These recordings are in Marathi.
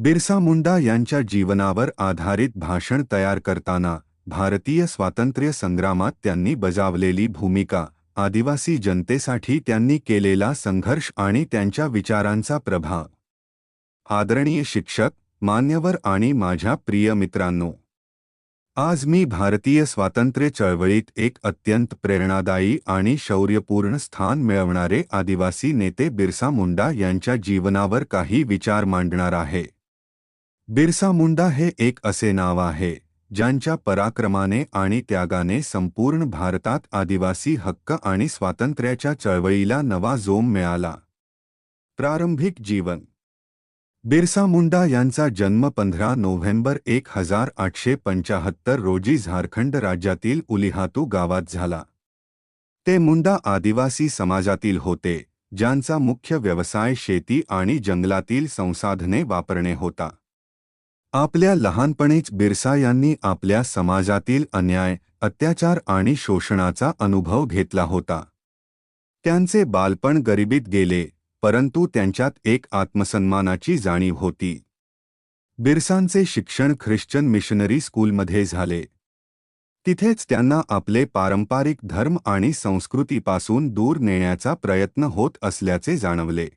बिरसा मुंडा यांच्या जीवनावर आधारित भाषण तयार करताना भारतीय स्वातंत्र्य संग्रामात त्यांनी बजावलेली भूमिका आदिवासी जनतेसाठी त्यांनी केलेला संघर्ष आणि त्यांच्या विचारांचा प्रभाव. आदरणीय शिक्षक मान्यवर आणि माझ्या प्रिय मित्रांनो आज मी भारतीय स्वातंत्र्य चळवळीत एक अत्यंत प्रेरणादायी आणि शौर्यपूर्ण स्थान मिळवणारे आदिवासी नेते बिरसा मुंडा यांच्या जीवनावर काही विचार मांडणार आहे. बिरसा मुंडा हे एक असे नाव आहे ज्यांच्या पराक्रमाने आणि त्यागाने संपूर्ण भारतात आदिवासी हक्क आणि स्वातंत्र्याच्या चळवळीला नवा जोम मिळाला. प्रारंभिक जीवन. बिरसा मुंडा यांचा जन्म पंधरा नोव्हेंबर एक हजार आठशे पंचाहत्तर रोजी झारखंड राज्यातील उलिहातू गावात झाला. ते मुंडा आदिवासी समाजातील होते ज्यांचा मुख्य व्यवसाय शेती आणि जंगलातील संसाधने वापरणे होता. आपल्या लहानपणीच बिरसा यांनी आपल्या समाजातील अन्याय अत्याचार आणि शोषणाचा अनुभव घेतला होता. त्यांचे बालपण गरिबीत गेले परंतु त्यांच्यात एक आत्मसन्मानाची जाणीव होती. बिरसांचे शिक्षण ख्रिश्चन मिशनरी स्कूलमध्ये झाले. तिथेच त्यांना आपले पारंपरिक धर्म आणि संस्कृतीपासून दूर नेण्याचा प्रयत्न होत असल्याचे जाणवले.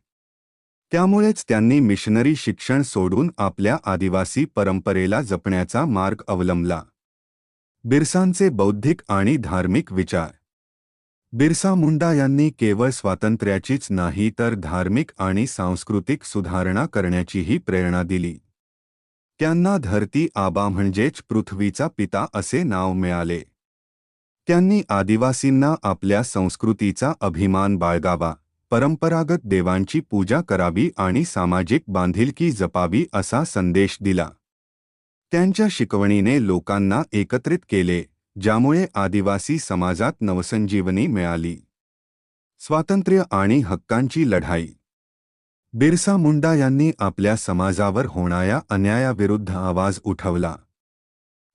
त्यामुळेच त्यांनी मिशनरी शिक्षण सोडून आपल्या आदिवासी परंपरेला जपण्याचा मार्ग अवलंबला. बिरसांचे बौद्धिक आणि धार्मिक विचार. बिरसा मुंडा यांनी केवळ स्वातंत्र्याचीच नाही तर धार्मिक आणि सांस्कृतिक सुधारणा करण्याचीही प्रेरणा दिली. त्यांना धरती आबा म्हणजेच पृथ्वीचा पिता असे नाव मिळाले. त्यांनी आदिवासींना आपल्या संस्कृतीचा अभिमान बाळगावा. परंपरागत देवांची पूजा करावी आणि सामाजिक बांधिलकी जपावी असा संदेश दिला. त्यांच्या शिकवणीने लोकांना एकत्रित केले ज्यामुळे आदिवासी समाजात नवसंजीवनी मिळाली. स्वातंत्र्य आणि हक्कांची लढाई. बिरसा मुंडा यांनी आपल्या समाजावर होणाऱ्या अन्यायाविरुद्ध आवाज उठवला.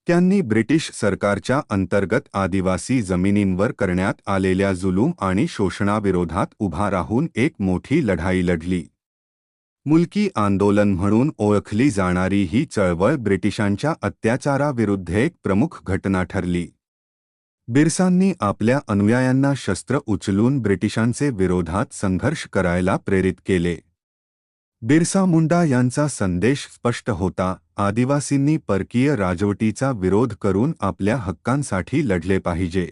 त्यांनी ब्रिटिश सरकारच्या अंतर्गत आदिवासी जमिनींवर करण्यात आलेल्या जुलूम आणि शोषणाविरोधात उभा राहून एक मोठी लढाई लढली. मुलकी आंदोलन म्हणून ओळखली जाणारी ही चळवळ ब्रिटिशांच्या अत्याचाराविरुद्ध एक प्रमुख घटना ठरली. बिरसांनी आपल्या अनुयायांना शस्त्र उचलून ब्रिटिशांचे विरोधात संघर्ष करायला प्रेरित केले. बिरसा मुंडा यांचा संदेश स्पष्ट होता. आदिवासींनी परकीय राजवटीचा विरोध करून आपल्या हक्कांसाठी लढले पाहिजे.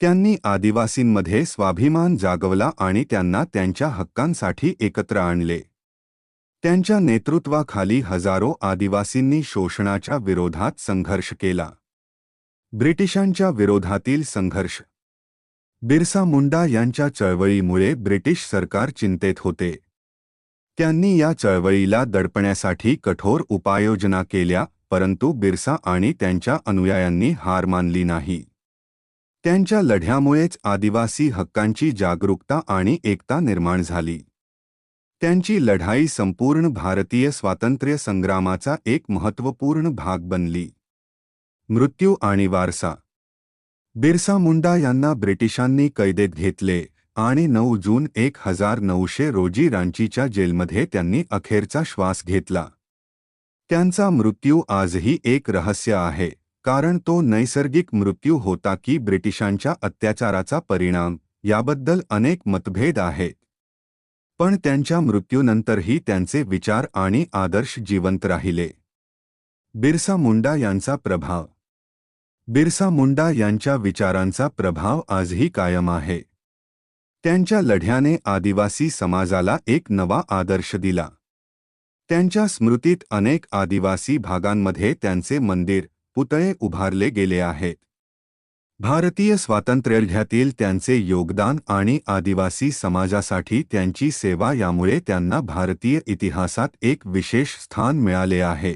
त्यांनी आदिवासींमध्ये स्वाभिमान जागवला आणि त्यांना त्यांच्या हक्कांसाठी एकत्र आणले. त्यांच्या नेतृत्वाखाली हजारो आदिवासींनी शोषणाच्या विरोधात संघर्ष केला. ब्रिटिशांच्या विरोधातील संघर्ष. बिरसा मुंडा यांच्या चळवळीमुळे ब्रिटिश सरकार चिंतेत होते. त्यांनी या चळवळीला दडपण्यासाठी कठोर उपाययोजना केल्या परंतु बिरसा आणि त्यांच्या अनुयायांनी हार मानली नाही. त्यांच्या लढ्यामुळेच आदिवासी हक्कांची जागरूकता आणि एकता निर्माण झाली. त्यांची लढाई संपूर्ण भारतीय स्वातंत्र्य संग्रामाचा एक महत्त्वपूर्ण भाग बनली. मृत्यू आणि वारसा. बिरसा मुंडा यांना ब्रिटिशांनी कैदेत घेतले. आणि नऊ जून एक हजार नऊशे रोजी रांचीच्या जेलमध्ये त्यांनी अखेरचा श्वास घेतला. त्यांचा मृत्यू आजही एक रहस्य आहे कारण तो नैसर्गिक मृत्यू होता की ब्रिटिशांच्या अत्याचाराचा परिणाम याबद्दल अनेक मतभेद आहेत. पण त्यांच्या मृत्यूनंतरही त्यांचे विचार आणि आदर्श जिवंत राहिले. बिरसा मुंडा यांचा प्रभाव. बिरसा मुंडा यांच्या विचारांचा प्रभाव आजही कायम आहे. त्यांच्या लढ्याने आदिवासी समाजाला एक नवा आदर्श दिला. त्यांच्या स्मृतीत अनेक आदिवासी भागांमध्ये त्यांचे मंदिर, पुतळे उभारले गेले आहेत. भारतीय स्वातंत्र्यलढ्यातील त्यांचे योगदान आणि आदिवासी समाजासाठी त्यांची सेवा यामुळे त्यांना भारतीय इतिहासात एक विशेष स्थान मिळाले आहे.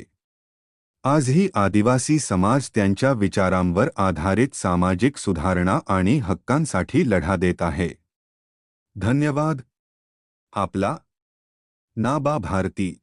आजही आदिवासी समाज त्यांच्या विचारांवर आधारित सामाजिक सुधारणा आणि हक्कांसाठी लढा देत आहे. धन्यवाद. आपला नाबा भारती